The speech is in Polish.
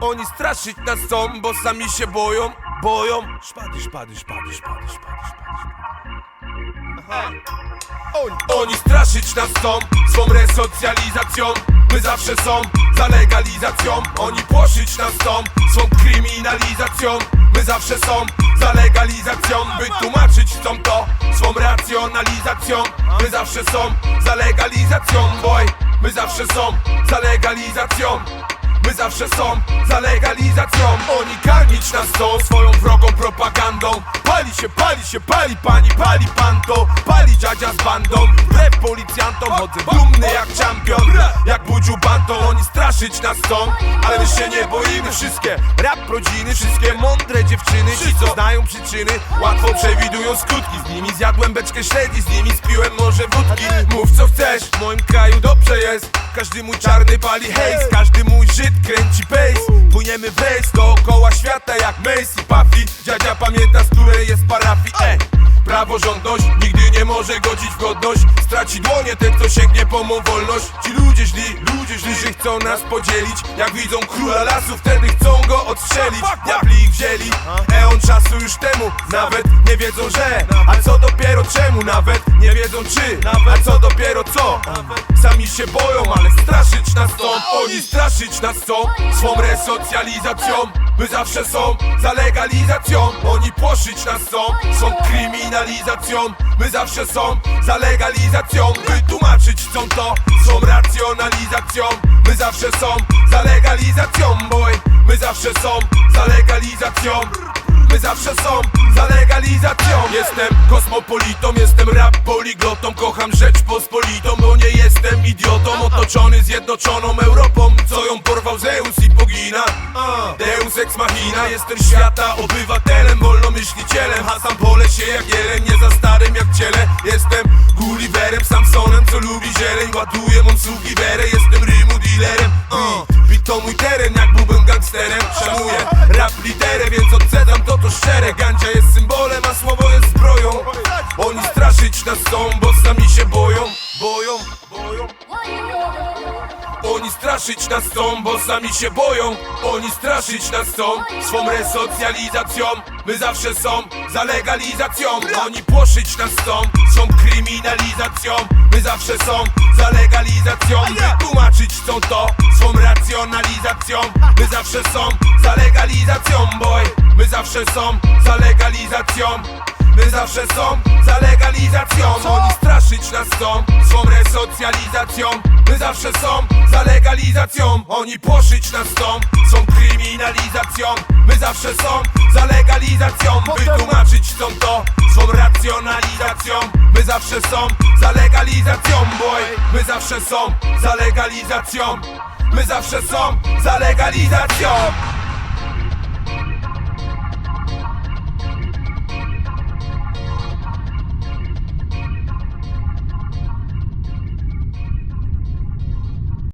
Oni straszyć nas chcą, bo sami się boją, boją. Szpady, szpady, szpady, szpady, szpady, szpady, szpady. Oni, oni straszyć nas chcą swą resocjalizacją. My zawsze są za legalizacją. Oni płoszyć nas chcą swą kryminalizacją. My zawsze są za legalizacją By tłumaczyć chcą to swą racjonalizacją. My zawsze są za legalizacją Boy, my zawsze są za legalizacją My zawsze są za legalizacją. Oni karmić nas chcą swoją wrogą propagandą. Pali się, pali się, pali pani, pali pan to. Pali dziadzia z bandą. Wbrew policjantom chodzę dumny jak czampion Jak budziu banton Oni straszyć nas chcą. Ale my się nie boimy. Wszystkie rap rodziny Wszystkie mądre dziewczyny. Ci co znają przyczyny Łatwo przewidują skutki. Z nimi zjadłem beczkę śledzi Z nimi spiłem może wódki. Mów co chcesz. W moim kraju dobrze jest Każdy mój czarny pali hejs Każdy mój Żyd kręci bass Płyniemy w rejs dookoła świata jak Mace i Puffy. Dziadzia pamięta z której jest parafii Ej, praworządność nigdy nie może godzić w godność Straci dłonie ten kto sięgnie po mą wolność. Ci ludzie źli, ludzie źli, że chcą nas podzielić. Jak widzą króla lasu wtedy chcą go odstrzelić. Diabli ich wzięli, eon czasu już temu. Nawet nie wiedzą, że A co dopiero czemu? Nawet Nie wiedzą czy, a co dopiero co? Sami się boją, ale straszyć nas chcą. Oni straszyć nas chcą. Swą resocjalizacją My zawsze są za legalizacją Oni płoszyć nas chcą. Swą kryminalizacją My zawsze są za legalizacją. Wytłumaczyć chcą to Swą racjonalizacją. My zawsze są za legalizacją Boy, my zawsze są za legalizacją. My zawsze są za legalizacją. Jestem kosmopolitą, jestem rap poliglotą. Kocham Rzeczpospolitą, bo nie jestem idiotą. Otoczony zjednoczoną Europą Co ją porwał Zeus Deus ex machina, jestem świata obywatelem Wolnomyślicielem, hasam po lesie jak jeleń Nie za starym jak ciele. Jestem Gulliverem, Samsonem Co lubi zieleń, ładuję Monsugi berę Jestem rymu dealerem. Uh. Beat to mój teren, jak byłbym gangsterem. Szanuję rap liderem, więc odzedam to to szczere. Gandzia jest symbolem, a słowo jest zbroją. Oni straszyć nas chcą, bo sami się boją Boją, boją oni straszyć nas chcą, bo sami się boją. Oni straszyć nas chcą swą resocjalizacją. My zawsze są za legalizacją. Oni płoszyć nas chcą swą kryminalizacją. My zawsze są za legalizacją. Wytłumaczyć chcą to swą racjonalizacją. My zawsze są za legalizacją Boy, my zawsze są za legalizacją My zawsze są za legalizacją. Oni straszyć nas chcą swą resocjalizacją. My zawsze są za legalizacją. Oni płoszyć nas chcą swą kryminalizacją. My zawsze są za legalizacją. Wytłumaczyć chcą to swą racjonalizacją. My zawsze są za legalizacją Boy, my zawsze są za legalizacją. My zawsze są za legalizacją